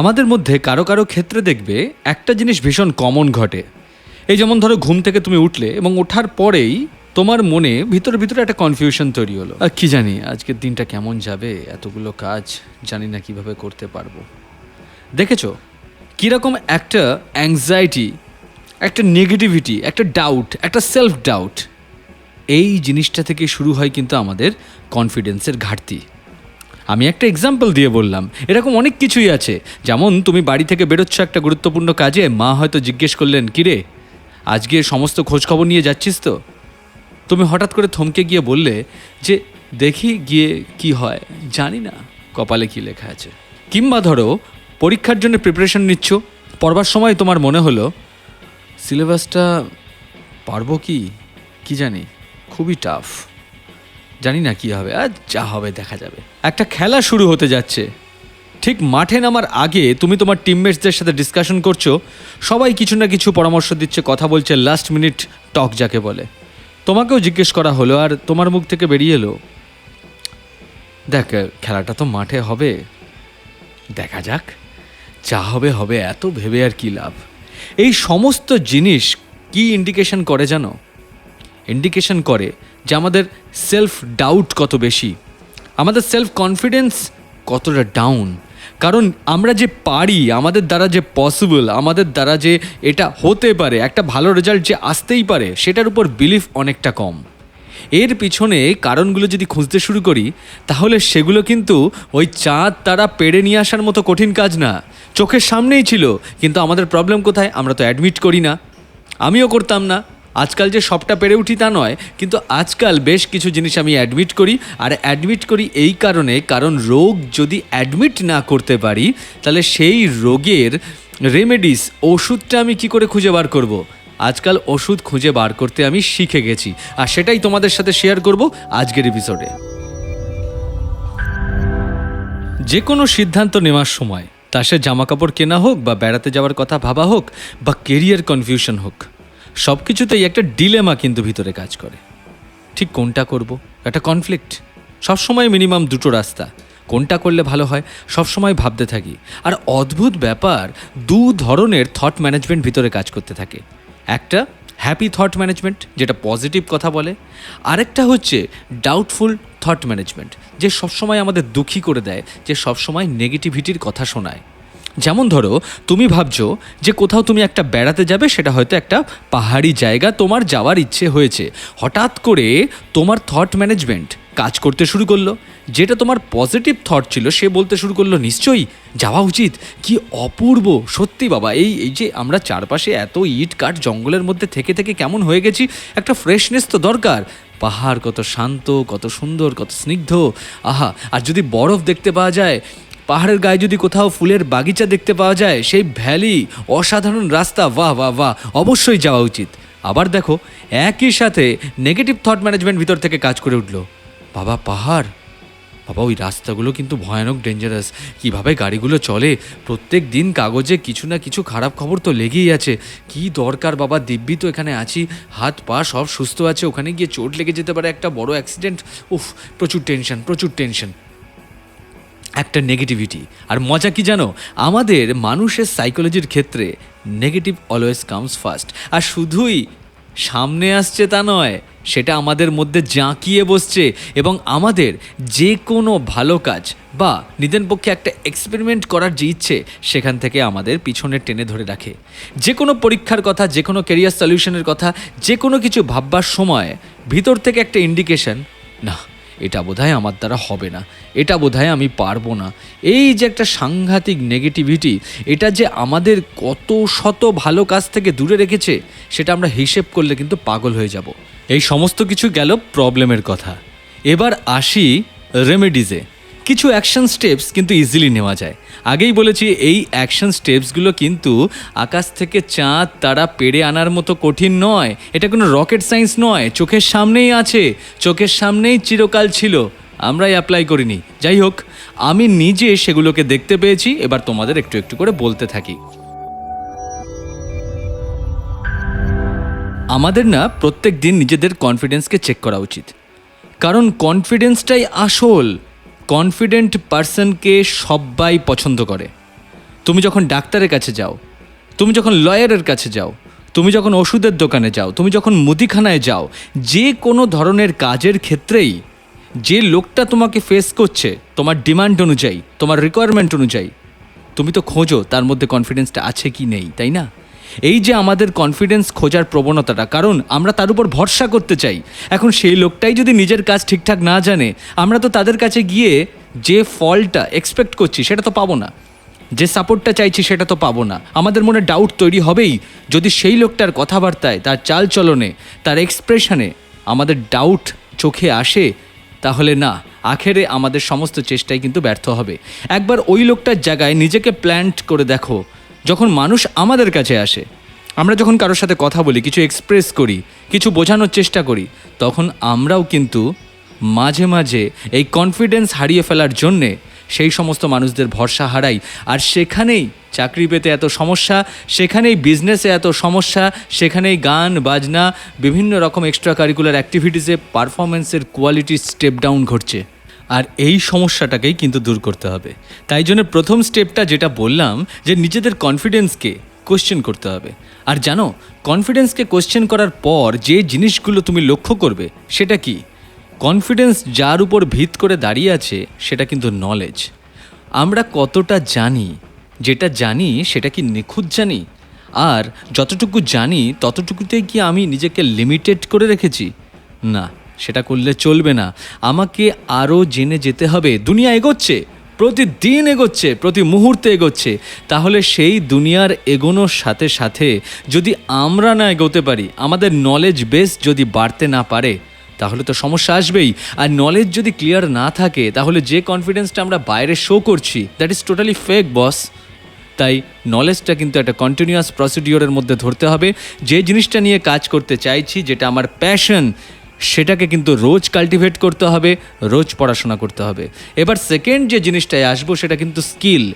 আমাদের মধ্যে কারও কারও ক্ষেত্রে দেখবে একটা জিনিস ভীষণ কমন ঘটে। এই যেমন ধরো ঘুম থেকে তুমি উঠলে এবং ওঠার পরেই তোমার মনে ভিতরে ভিতরে একটা কনফিউশন তৈরি হলো। আর কি জানি আজকের দিনটা কেমন যাবে, এতগুলো কাজ, জানি না কীভাবে করতে পারব। দেখেছ? কীরকম একটা অ্যাংজাইটি একটা নেগেটিভিটি একটা ডাউট একটা সেলফ ডাউট এই জিনিসটা থেকে শুরু হয় কিন্তু আমাদের কনফিডেন্সের ঘাটতি। আমি একটা এক্সাম্পল দিয়ে বললাম। এরকম অনেক কিছুই আছে। যেমন তুমি বাড়ি থেকে বেরোচ্ছ একটা গুরুত্বপূর্ণ কাজে, মা হয়তো জিজ্ঞেস করলেন, কিরে, আজকে সমস্ত খোঁজখবর নিয়ে যাচ্ছিস তো? তুমি হঠাৎ করে থমকে গিয়ে বললে যে, দেখি গিয়ে কি হয়, জানি না। কপালে কি লেখা আছে? কিংবা ধরো, পরীক্ষার জন্য প্রিপারেশন নিচ্ছ, পড়বার সময় তোমার মনে হলো সিলেবাসটা পারব কি? কি জানি, খুবই টাফ জানি না কি হবে, আর যা হবে দেখা যাবে। একটা খেলা শুরু হতে যাচ্ছে। ঠিক মাঠে নামার আগে তুমি তোমার টিমমেটসদের সাথে ডিসকাশন করছ, সবাই কিছু না কিছু পরামর্শ দিচ্ছে, কথা বলছে লাস্ট মিনিট টক যাকে বলে। তোমাকেও জিজ্ঞেস করা হলো, আর তোমার মুখ থেকে বেরিয়ে এলো। দেখ, খেলাটা তো মাঠে হবে। দেখা যাক, যা হবে হবে, এত ভেবে আর কি লাভ। এই সমস্ত জিনিস কি ইন্ডিকেশন করে জানো? ইন্ডিকেশন করে যে আমাদের সেলফ ডাউট কত বেশি, আমাদের সেলফ কনফিডেন্স কতটা ডাউন কারণ আমরা যে পারি, আমাদের দ্বারা যে পসিবল আমাদের দ্বারা যে এটা হতে পারে, একটা ভালো রেজাল্ট যে আসতেই পারে, সেটার উপর বিলিফ অনেকটা কম। এর পিছনে কারণগুলো যদি খুঁজতে শুরু করি, তাহলে সেগুলো কিন্তু ওই চাঁদ তারা পেড়ে নিয়ে আসার মতো কঠিন কাজ না। চোখের সামনেই ছিল, কিন্তু আমাদের প্রবলেম কোথায়? আমরা তো অ্যাডমিট করি না। আমিও করতাম না। আজকাল যে সবটা পেরে উঠি তা নয়, কিন্তু আজকাল বেশ কিছু জিনিস আমি অ্যাডমিট করি, আর অ্যাডমিট করি এই কারণে, কারণ রোগ যদি অ্যাডমিট না করতে পারি, তাহলে সেই রোগের রেমেডিস ওষুধটা আমি কি করে খুঁজে বার করব। আজকাল ওষুধ খুঁজে বার করতে আমি শিখে গেছি, আর সেটাই তোমাদের সাথে শেয়ার করব আজকের এপিসোডে যে কোনো সিদ্ধান্ত নেওয়ার সময়, তা সে জামাকাপড় কেনা হোক বা বেড়াতে যাওয়ার কথা ভাবা হোক বা কেরিয়ার কনফিউশন হোক সব কিছুতেই একটা ডিলেমা কিন্তু ভিতরে কাজ করে। ঠিক কোনটা করব? একটা কনফ্লিক্ট সবসময় মিনিমাম দুটো রাস্তা। কোনটা করলে ভালো হয়? সবসময় ভাবতে থাকি। আর অদ্ভুত ব্যাপার, দু ধরনের থট ম্যানেজমেন্ট ভিতরে কাজ করতে থাকে। একটা হ্যাপি থট ম্যানেজমেন্ট যেটা পজিটিভ কথা বলে। আরেকটা হচ্ছে ডাউটফুল থট ম্যানেজমেন্ট যে সবসময় আমাদের দুঃখী করে দেয়, যে সবসময় নেগেটিভিটির কথা শোনায়। যেমন ধরো, তুমি ভাবছ যে কোথাও তুমি একটা বেড়াতে যাবে, সেটা হয়তো একটা পাহাড়ি জায়গা তোমার যাওয়ার ইচ্ছে হয়েছে। হঠাৎ করে তোমার থট ম্যানেজমেন্ট কাজ করতে শুরু করল। যেটা তোমার পজিটিভ থট ছিল, সে বলতে শুরু করল, নিশ্চয়ই যাওয়া উচিত। কি অপূর্ব, সত্যি বাবা, এই এই যে আমরা চারপাশে এত ইট কাঠ জঙ্গলের মধ্যে থেকে থেকে কেমন হয়ে গেছি, একটা ফ্রেশনেস তো দরকার। পাহাড় কত শান্ত, কত সুন্দর, কত স্নিগ্ধ। আহা, আর যদি বরফ দেখতে পাওয়া যায় পাহাড়ের গায়ে যদি কোথাও ফুলের বাগিচা দেখতে পাওয়া যায়, সেই ভ্যালি, অসাধারণ রাস্তা, বাহ বাহ বাহ, অবশ্যই যাওয়া উচিত। আবার দেখো, একই সাথে নেগেটিভ থট ম্যানেজমেন্ট ভিতর থেকে কাজ করে উঠল। বাবা, পাহাড়? বাবা, ওই রাস্তাগুলো কিন্তু ভয়ানক ডেঞ্জারাস কীভাবে গাড়িগুলো চলে? প্রত্যেক দিন কাগজে কিছু না কিছু খারাপ খবর তো লেগেই আছে। কি দরকার বাবা, দিব্যি তো এখানে আছি। হাত, পা সব সুস্থ আছে। ওখানে গিয়ে চোট লেগে যেতে পারে একটা বড় অ্যাক্সিডেন্ট উফ, প্রচুর টেনশন প্রচুর টেনশন একটা নেগেটিভিটি আর মজা কি জানো? আমাদের মানুষের সাইকোলজির ক্ষেত্রে নেগেটিভ অলওয়েজ কামস ফার্স্ট আর শুধুই সামনে আসছে তা নয়, সেটা আমাদের মধ্যে জাঁকিয়ে বসছে এবং আমাদের যে কোনো ভালো কাজ বা নিদেন পক্ষে একটা এক্সপেরিমেন্ট করার যে ইচ্ছে, সেখান থেকে আমাদের পিছনে টেনে ধরে রাখে। যে কোনো পরীক্ষার কথা যে কোনো কেরিয়ার সলিউশনের কথা যে কোনো কিছু ভাববার সময় ভিতর থেকে একটা ইন্ডিকেশন না এটা বোধহয় আমার দ্বারা হবে না, এটা বোধহয় আমি পারব না। এই যে একটা সাংঘাতিক নেগেটিভিটি এটা যে আমাদের কত শত ভালো কাজ থেকে দূরে রেখেছে, সেটা আমরা হিসেব করলে কিন্তু পাগল হয়ে যাব। এই সমস্ত কিছু গেল প্রবলেমের কথা। এবার আসি রেমেডিজে কিছু অ্যাকশন স্টেপস কিন্তু ইজিলি নেওয়া যায়। আগেই বলেছি, এই অ্যাকশন স্টেপসগুলো কিন্তু আকাশ থেকে চাঁদ, তারা পেরে আনার মতো কঠিন নয়। এটা কোনো রকেট সায়েন্স নয়। চোখের সামনেই আছে। চোখের সামনেই চিরকাল ছিল। আমরাই অ্যাপ্লাই করিনি। যাই হোক, আমি নিজে সেগুলোকে দেখতে পেয়েছি। এবার তোমাদের একটু একটু করে বলতে থাকি। আমাদের না প্রত্যেক দিন নিজেদের কনফিডেন্সকে চেক করা উচিত। কারণ কনফিডেন্সটাই আসল। কনফিডেন্ট পার্সনকে সবাই পছন্দ করে। তুমি যখন ডাক্তারের কাছে যাও, তুমি যখন লয়ারের কাছে যাও, তুমি যখন ওষুধের দোকানে যাও, তুমি যখন মুদিখানায় যাও, যে কোনো ধরনের কাজের ক্ষেত্রেই যে লোকটা তোমাকে ফেস করছে, তোমার ডিমান্ড অনুযায়ী, তোমার রিকোয়ারমেন্ট অনুযায়ী, তুমি তো খোঁজো তার মধ্যে কনফিডেন্সটা আছে কি নেই, তাই না? এই যে আমাদের কনফিডেন্স খোঁজার প্রবণতাটা, কারণ আমরা তার উপর ভরসা করতে চাই। এখন সেই লোকটাই যদি নিজের কাজ ঠিকঠাক না জানে, আমরা তো তাদের কাছে গিয়ে যে ফলটা এক্সপেক্ট করছি সেটা তো পাবো না। যে সাপোর্টটা চাইছি সেটা তো পাবো না। আমাদের মনে ডাউট তৈরি হবেই যদি সেই লোকটার কথাবার্তায়, তার চালচলনে তার এক্সপ্রেশনে আমাদের ডাউট চোখে আসে, তাহলে না, আখেরে আমাদের সমস্ত চেষ্টাই কিন্তু ব্যর্থ হবে। একবার ওই লোকটার জায়গায় নিজেকে প্ল্যান্ট করে দেখো। যখন মানুষ আমাদের কাছে আসে, আমরা যখন কারোর সাথে কথা বলি, কিছু এক্সপ্রেস করি, কিছু বোঝানোর চেষ্টা করি, তখন আমরাও কিন্তু মাঝে মাঝে এই কনফিডেন্স হারিয়ে ফেলার জন্যে সেই সমস্ত মানুষদের ভরসা হারাই। আর সেখানেই চাকরি পেতে এত সমস্যা, সেখানেই বিজনেসে এত সমস্যা, সেখানেই গান, বাজনা, বিভিন্ন রকম এক্সট্রা কারিকুলার অ্যাক্টিভিটিসে পারফরমেন্সের কোয়ালিটি স্টেপ ডাউন ঘটছে। আর এই সমস্যাটাকেই কিন্তু দূর করতে হবে। তাই জন্য প্রথম স্টেপটা যেটা বললাম, যে নিজেদের কনফিডেন্সকে কোশ্চেন করতে হবে। আর জানো কনফিডেন্সকে কোশ্চেন করার পর যে জিনিসগুলো তুমি লক্ষ্য করবে, সেটা কি? কনফিডেন্স যার উপর ভিত করে দাঁড়িয়ে আছে, সেটা কিন্তু নলেজ আমরা কতটা জানি, যেটা জানি, সেটা কি নিখুঁত জানি? আর যতটুকু জানি, ততটুকুতেই কি আমি নিজেকে লিমিটেড করে রেখেছি? না। সেটা করলে চলবে না। আমাকে আরও জেনে যেতে হবে, দুনিয়া এগোচ্ছে, প্রতিদিন এগোচ্ছে, প্রতি মুহূর্তে এগোচ্ছে। তাহলে সেই দুনিয়ার এগোনোর সাথে সাথে যদি আমরা না এগোতে পারি, আমাদের নলেজ বেস যদি বাড়তে না পারে, তাহলে তো সমস্যা আসবেই। আর নলেজ যদি ক্লিয়ার না থাকে, তাহলে যে কনফিডেন্সটা আমরা বাইরে শো করছি that is totally fake boss তাই নলেজটা কিন্তু একটা কন্টিনিউয়াস প্রসিডিওরের মধ্যে ধরতে হবে। যে জিনিসটা নিয়ে কাজ করতে চাইছি, যেটা আমার প্যাশন সেটাকে কিন্তু রোজ কাল্টিভেট করতে হবে, রোজ পড়াশোনা করতে হবে। এবার সেকেন্ড যে জিনিসটায় আসব সেটা কিন্তু স্কিল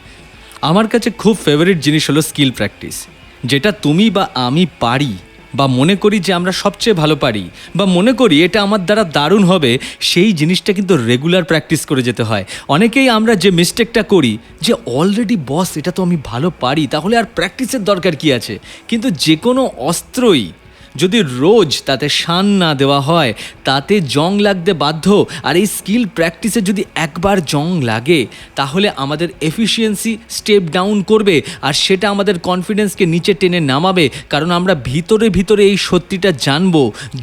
আমার কাছে খুব ফেভারিট জিনিস হলো স্কিল প্র্যাকটিস যেটা তুমি বা আমি পারি বা মনে করি যে আমরা সবচেয়ে ভালো পারি বা মনে করি এটা আমার দ্বারা দারুণ হবে, সেই জিনিসটা কিন্তু রেগুলার প্র্যাকটিস করে যেতে হয়। অনেকেই আমরা যে মিস্টেকটা করি, যে অলরেডি বস এটা তো আমি ভালো পারি, তাহলে আর প্র্যাকটিসের দরকার কি আছে? কিন্তু যে কোনো অস্ত্রই যদি রোজ তাতে শান না দেওয়া হয়, তাতে জং লাগতে বাধ্য। আর এই স্কিল প্র্যাকটিসে যদি একবার জং লাগে, তাহলে আমাদের এফিসিয়েন্সি স্টেপ ডাউন করবে আর সেটা আমাদের কনফিডেন্সকে নিচে টেনে নামাবে, কারণ আমরা ভিতরে ভিতরে এই সত্যিটা জানব,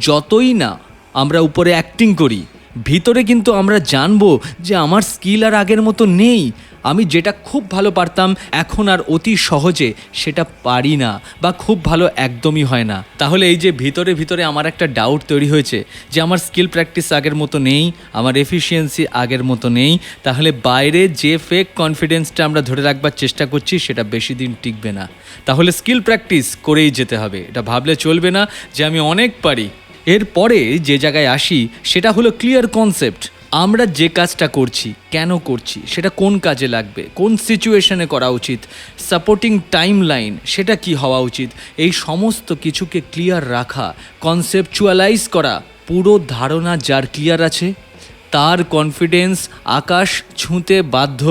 যতই না আমরা উপরে অ্যাক্টিং করি। ভিতরে কিন্তু আমরা জানব যে আমার স্কিল আর আগের মতো নেই। আমি যেটা খুব ভালো পারতাম, এখন আর অতি সহজে সেটা পারি না বা খুব ভালো একদমই হয় না। তাহলে এই যে ভিতরে ভিতরে আমার একটা ডাউট তৈরি হয়েছে যে আমার স্কিল প্র্যাকটিস আগের মতো নেই, আমার এফিসিয়েন্সি আগের মতো নেই, তাহলে বাইরে যে ফেক কনফিডেন্সটা আমরা ধরে রাখবার চেষ্টা করছি, সেটা বেশি দিন টিকবে না। তাহলে স্কিল প্র্যাকটিস করেই যেতে হবে। এটা ভাবলে চলবে না যে আমি অনেক পারি। এরপরে যে জায়গায় আসি, সেটা হলো ক্লিয়ার কনসেপ্ট আমরা যে কাজটা করছি, কেন করছি, সেটা কোন কাজে লাগবে, কোন সিচুয়েশনে করা উচিত সাপোর্টিং টাইম লাইন সেটা কি হওয়া উচিত, এই সমস্ত কিছুকে ক্লিয়ার রাখা কনসেপচুয়ালাইজ করা, পুরো ধারণা যার ক্লিয়ার আছে, তার কনফিডেন্স আকাশ ছুঁতে বাধ্য।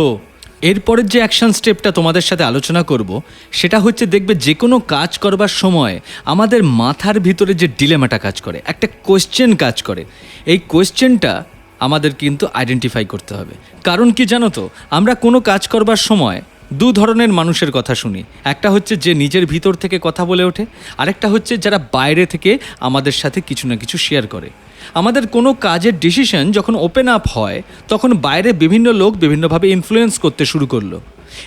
এরপরের যে অ্যাকশন স্টেপটা তোমাদের সাথে আলোচনা করব, সেটা হচ্ছে দেখবে যে কোনো কাজ করবার সময় আমাদের মাথার ভিতরে যে ডিলেমাটা কাজ করে, একটা কোয়েশ্চেন কাজ করে। এই কোয়েশ্চেনটা আমাদের কিন্তু আইডেন্টিফাই করতে হবে। কারণ কি জানো তো, আমরা কোনো কাজ করবার সময় দু ধরনের মানুষের কথা শুনি। একটা হচ্ছে যে নিজের ভিতর থেকে কথা বলে ওঠে, আরেকটা হচ্ছে যারা বাইরে থেকে আমাদের সাথে কিছু না কিছু শেয়ার করে। আমাদের কোনো কাজের ডিসিশন যখন ওপেন আপ হয়, তখন বাইরে বিভিন্ন লোক বিভিন্নভাবে ইনফ্লুয়েন্স করতে শুরু করল।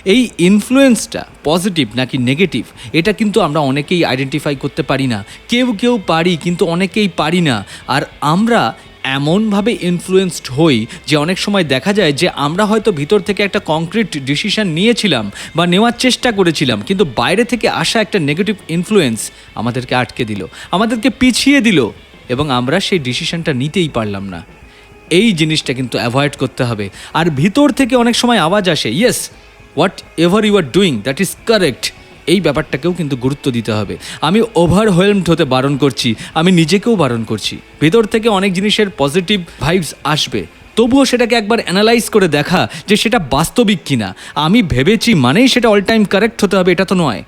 এই ইনফ্লুয়েন্সটা পজিটিভ নাকি নেগেটিভ এটা কিন্তু আমরা অনেকেই আইডেন্টিফাই করতে পারি না। কেউ কেউ পারি, কিন্তু অনেকেই পারি না। আর আমরা এমনভাবে ইনফ্লুয়েসড হই যে অনেক সময় দেখা যায় যে আমরা হয়তো ভিতর থেকে একটা কংক্রিট ডিসিশন নিয়েছিলাম বা নেওয়ার চেষ্টা করেছিলাম, কিন্তু বাইরে থেকে আসা একটা নেগেটিভ ইনফ্লুয়েন্স আমাদেরকে আটকে দিল, আমাদেরকে পিছিয়ে দিল, এবং আমরা সেই ডিসিশনটা নিতেই পারলাম না। এই জিনিসটা কিন্তু অ্যাভয়েড করতে হবে। আর ভিতর থেকে অনেক সময় আওয়াজ আসে yes whatever you are doing that is correct এই ব্যাপারটাকেও কিন্তু গুরুত্ব দিতে হবে। আমি ওভারওয়েলমড হতে বারণ করছি, আমি নিজেকেও বারণ করছি। ভিতর থেকে অনেক জিনিসের পজিটিভ ভাইবস আসবে। তবুও সেটাকে একবার অ্যানালাইজ করে দেখা যে সেটা বাস্তবিক কিনা। আমি ভেবেছি মানেই সেটা অল টাইম কারেক্ট হতে হবে, এটা তো নয়।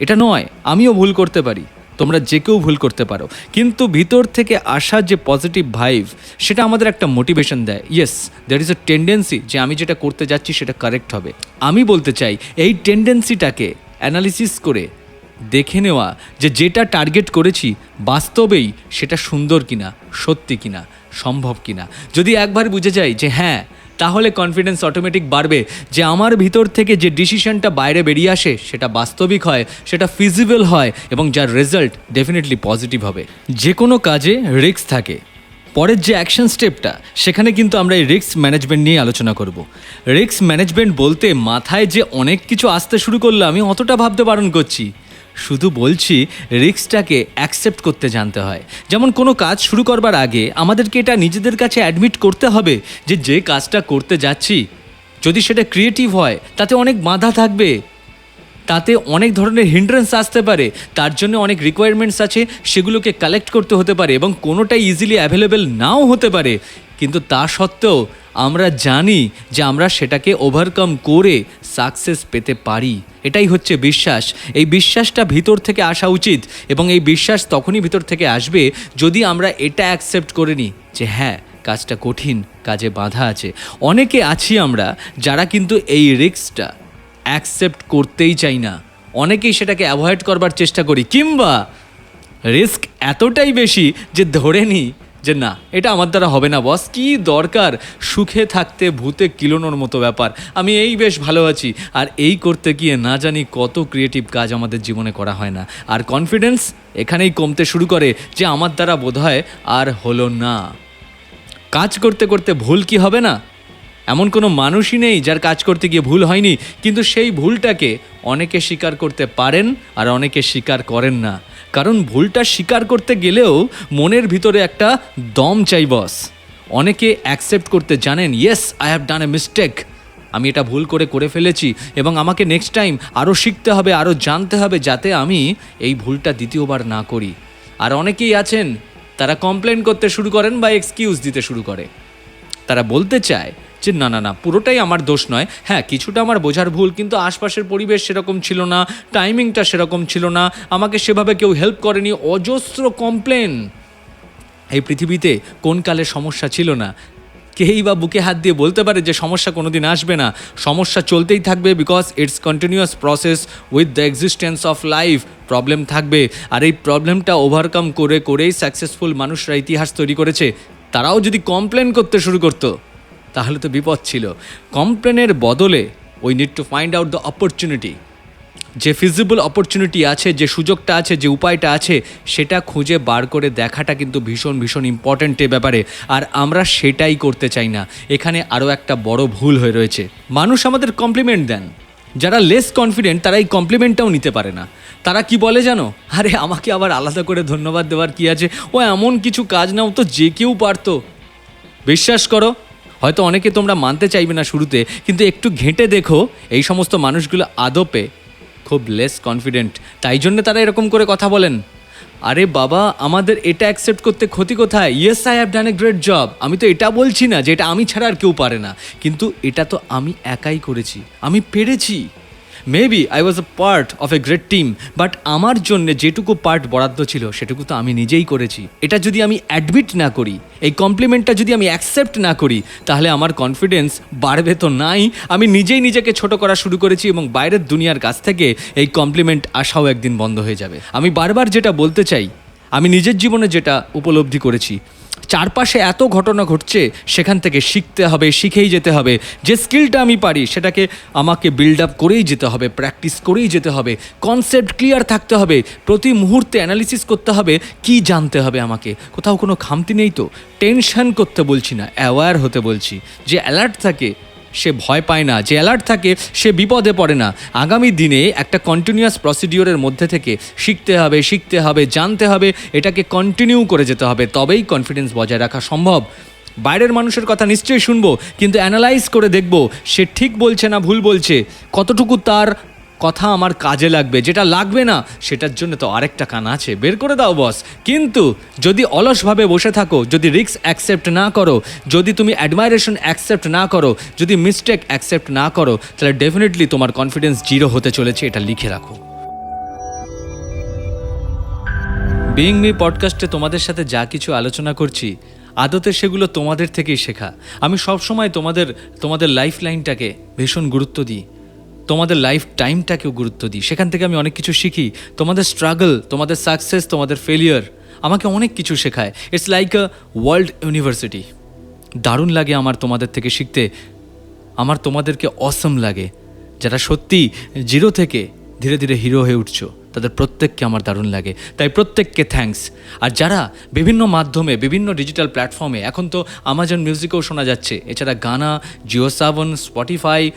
এটা নয়, আমিও ভুল করতে পারি। তোমরা যে কেউ ভুল করতে পারো। কিন্তু ভিতর থেকে আসা যে পজিটিভ ভাইভ সেটা আমাদের একটা মোটিভেশন দেয়। Yes there is a tendency যে আমি যেটা করতে যাচ্ছি সেটা কারেক্ট হবে। আমি বলতে চাই, এই টেন্ডেন্সিটাকে অ্যানালিসিস করে দেখে নেওয়া যে যেটা টার্গেট করেছি বাস্তবেই সেটা সুন্দর কিনা, সত্যি কিনা, সম্ভব কিনা। যদি একবার বুঝে যাই যে হ্যাঁ তাহলে কনফিডেন্স অটোমেটিক বাড়বে যে আমার ভিতর থেকে যে ডিসিশনটা বাইরে বেরিয়ে আসে সেটা বাস্তবিক হয়, সেটা ফিজিবল হয় এবং যার রেজাল্ট ডেফিনেটলি পজিটিভ হবে। যে কোনো কাজে রিস্ক থাকে। পরের যে অ্যাকশন স্টেপটা সেখানে কিন্তু আমরা এই রিস্ক ম্যানেজমেন্ট নিয়ে আলোচনা করব। রিস্ক ম্যানেজমেন্ট বলতে মাথায় যে অনেক কিছু আসতে শুরু করল আমি অতটা ভাবতে বারণ করছি। শুধু বলছি রিস্কটাকে অ্যাকসেপ্ট করতে জানতে হয়। যেমন কোনো কাজ শুরু করবার আগে আমাদেরকে এটা নিজেদের কাছে অ্যাডমিট করতে হবে যে যে কাজটা করতে যাচ্ছি, যদি সেটা ক্রিয়েটিভ হয়, তাতে অনেক বাধা থাকবে। তাতে অনেক ধরনের হিন্ড্রেন্স আসতে পারে। তার জন্য অনেক রিকোয়ারমেন্টস আছে, সেগুলোকে কালেক্ট করতে হতে পারে এবং কোনোটাই ইজিলি অ্যাভেলেবেল নাও হতে পারে। কিন্তু তা সত্ত্বেও আমরা জানি যে আমরা সেটাকে ওভারকাম করে সাকসেস পেতে পারি। এটাই হচ্ছে বিশ্বাস। এই বিশ্বাসটা ভিতর থেকে আসা উচিত এবং এই বিশ্বাস তখনই ভিতর থেকে আসবে যদি আমরা এটা অ্যাকসেপ্ট করে নিই যে হ্যাঁ কাজটা কঠিন, কাজে বাধা আছে। অনেকে আছি আমরা যারা কিন্তু এই রিস্কটা অ্যাকসেপ্ট করতেই চাই না। অনেকেই সেটাকে অ্যাভয়েড করবার চেষ্টা করি, কিংবা রিস্ক এতটাই বেশি যে ধরে নিই যে না, এটা আমার দ্বারা হবে না বস কি দরকার? সুখে থাকতে ভূতে কিলোনোর মতো ব্যাপার। আমি এই বেশ ভালো আছি। আর এই করতে গিয়ে না জানি কত ক্রিয়েটিভ কাজ আমাদের জীবনে করা হয় না। আর কনফিডেন্স এখানেই কমতে শুরু করে যে আমার দ্বারা বোধহয় আর হলো না। কাজ করতে করতে ভুল কি হবে না? এমন কোনো মানুষই নেই যার কাজ করতে গিয়ে ভুল হয়নি, কিন্তু সেই ভুলটাকে অনেকে স্বীকার করতে পারেন আর অনেকে স্বীকার করেন না। কারণ ভুলটা স্বীকার করতে গেলেও মনের ভিতরে একটা দম চাই, বস। অনেকে অ্যাকসেপ্ট করতে জানেন yes I have done a mistake আমি এটা ভুল করে করে ফেলেছি এবং আমাকে নেক্সট টাইম আরও শিখতে হবে আরও জানতে হবে যাতে আমি এই ভুলটা দ্বিতীয়বার না করি। আর অনেকেই আছেন, তারা কমপ্লেন করতে শুরু করেন বা এক্সকিউজ দিতে শুরু করে। তারা বলতে চায় যে না না না, পুরোটাই আমার দোষ নয়। হ্যাঁ কিছুটা আমার বোঝার ভুল, কিন্তু আশপাশের পরিবেশ সেরকম ছিল না টাইমিংটা সেরকম ছিল না, আমাকে সেভাবে কেউ হেল্প করেনি, অজস্র কমপ্লেন এই পৃথিবীতে কোন কালে সমস্যা ছিল না? কেই বা বুকে হাত দিয়ে বলতে পারে যে সমস্যা কোনো দিন আসবে না। সমস্যা চলতেই থাকবে because it's continuous process with the existence of life problem থাকবে। আর এই প্রবলেমটা ওভারকাম করে, করেই সাকসেসফুল মানুষরা ইতিহাস তৈরি করেছে। তারাও যদি কমপ্লেন করতে শুরু করতো। তাহলে তো বিপদ ছিল। কমপ্লেনের বদলে we need to find out the opportunity যে ফিজিবল অপরচুনিটি আছে, যে সুযোগটা আছে, যে উপায়টা আছে, সেটা খুঁজে বার করে দেখাটা কিন্তু ভীষণ ভীষণ ইম্পর্ট্যান্ট এ ব্যাপারে। আর আমরা সেটাই করতে চাই না। এখানে আরও একটা বড় ভুল হয়ে রয়েছে। মানুষ আমাদের কমপ্লিমেন্ট দেন। যারা লেস কনফিডেন্ট তারা এই কমপ্লিমেন্টটাও নিতে পারে না। তারা কি বলে জানো? আরে, আমাকে আবার আলাদা করে ধন্যবাদ দেওয়ার কি আছে? ও এমন কিছু কাজ নাও তো যে কেউ পারতো। বিশ্বাস করো হয়তো অনেকে তোমরা মানতে চাইবে না শুরুতে, কিন্তু একটু ঘেঁটে দেখো, এই সমস্ত মানুষগুলো আদপে খুব লেস কনফিডেন্ট তাই জন্য তারা এরকম করে কথা বলেন। আরে বাবা, আমাদের এটা অ্যাকসেপ্ট করতে ক্ষতি কোথায়? Yes I have done a great job আমি তো এটা বলছি না যে এটা আমি ছাড়া আর কেউ পারে না। কিন্তু এটা তো আমি একাই করেছি। আমি পেরেছি। Maybe I was a part of a great team but আমার জন্য যেটুকু পার্ট বরাদ্দ ছিল, সেটুকু তো আমি নিজেই করেছি। এটা যদি আমি অ্যাডমিট না করি, এই কমপ্লিমেন্টটা যদি আমি অ্যাকসেপ্ট না করি, তাহলে আমার কনফিডেন্স বাড়বে তো নাই। আমি নিজেই নিজেকে ছোট করা শুরু করেছি এবং বাইরের দুনিয়ার কাছ থেকে এই কমপ্লিমেন্ট আসাও একদিন বন্ধ হয়ে যাবে। আমি বারবার যেটা বলতে চাই, আমি নিজের জীবনে যেটা উপলব্ধি করেছি চারপাশে এত ঘটনা ঘটছে, সেখান থেকে শিখতে হবে, শিখেই যেতে হবে। যে স্কিলটা আমি পারি, সেটাকে আমাকে বিল্ড আপ করেই যেতে হবে প্র্যাকটিস করেই যেতে হবে কনসেপ্ট ক্লিয়ার থাকতে হবে, প্রতি মুহূর্তে অ্যানালিসিস করতে হবে, কি জানতে হবে আমাকে? কোথাও কোনো খামতি নেই তো? টেনশন করতে বলছি না অ্যাওয়্যার হতে বলছি। যে অ্যালার্ট থাকে সে ভয় পায় না, যে অ্যালার্ট থাকে সে বিপদে পড়ে না। আগামী দিনে একটা কন্টিনিউয়াস প্রসিডিওরের মধ্যে থেকে শিখতে হবে শিখতে হবে, জানতে হবে, এটাকে কন্টিনিউ করে যেতে হবে, তবেই কনফিডেন্স বজায় রাখা সম্ভব। বাইরের মানুষের কথা নিশ্চয়ই শুনব, কিন্তু অ্যানালাইজ করে দেখব, সে ঠিক বলছে না ভুল বলছে, কতটুকু তার কথা আমার কাজে লাগবে, যেটা লাগবে না, সেটার জন্য তো আরেকটা কান আছে। বের করে দাও, বস। কিন্তু যদি অলসভাবে বসে থাকো, যদি রিস্ক অ্যাকসেপ্ট না করো, যদি তুমি অ্যাডমাইরেশন অ্যাকসেপ্ট না করো, যদি মিস্টেক অ্যাকসেপ্ট না করো, তাহলে ডেফিনেটলি তোমার কনফিডেন্স জিরো হতে চলেছে, এটা লিখে রাখো। বিইং মি পডকাস্টে তোমাদের সাথে যা কিছু আলোচনা করছি, আদতে সেগুলো তোমাদের থেকেই শেখা। আমি সবসময় তোমাদের তোমাদের লাইফ লাইনটাকে ভীষণ গুরুত্ব দিই। তোমাদের লাইফ টাইমটাকেও গুরুত্ব দিই। সেখান থেকে আমি অনেক কিছু শিখি। তোমাদের স্ট্রাগল তোমাদের সাকসেস তোমাদের ফেলিয়ার আমাকে অনেক কিছু শেখায়। It's like a world university দারুণ লাগে আমার তোমাদের থেকে শিখতে। আমার তোমাদেরকে অসম লাগে। যারা সত্যি জিরো থেকে ধীরে ধীরে হিরো হয়ে উঠছো। তাদের প্রত্যেককে আমার দারুণ লাগে। তাই প্রত্যেককে থ্যাঙ্কস আর যারা বিভিন্ন মাধ্যমে, বিভিন্ন ডিজিটাল প্ল্যাটফর্মে এখন তো আমাজন মিউজিকেও শোনা যাচ্ছে। এছাড়া Gaana Jio Saavn Spotify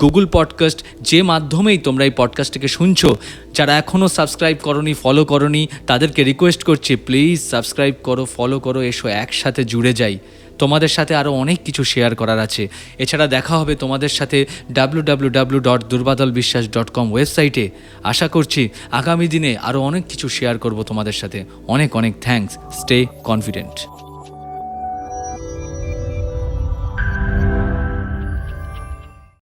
Google podcast যে মাধ্যমেই তোমরা এই পডকাস্টটিকে শুনছো, যারা এখনও সাবস্ক্রাইব করনি ফলো করনি, তাদেরকে রিকোয়েস্ট করছি প্লিজ সাবস্ক্রাইব করো ফলো করো, এসো একসাথে জুড়ে যাই। তোমাদের সাথে আরও অনেক কিছু শেয়ার করার আছে। এছাড়া দেখা হবে তোমাদের সাথে ডাব্লু ডট দুর্বাদল বিশ্বাস ডট কম ওয়েবসাইটে আশা করছি আগামী দিনে আরও অনেক কিছু শেয়ার করব তোমাদের সাথে। অনেক অনেক থ্যাংকস স্টে কনফিডেন্ট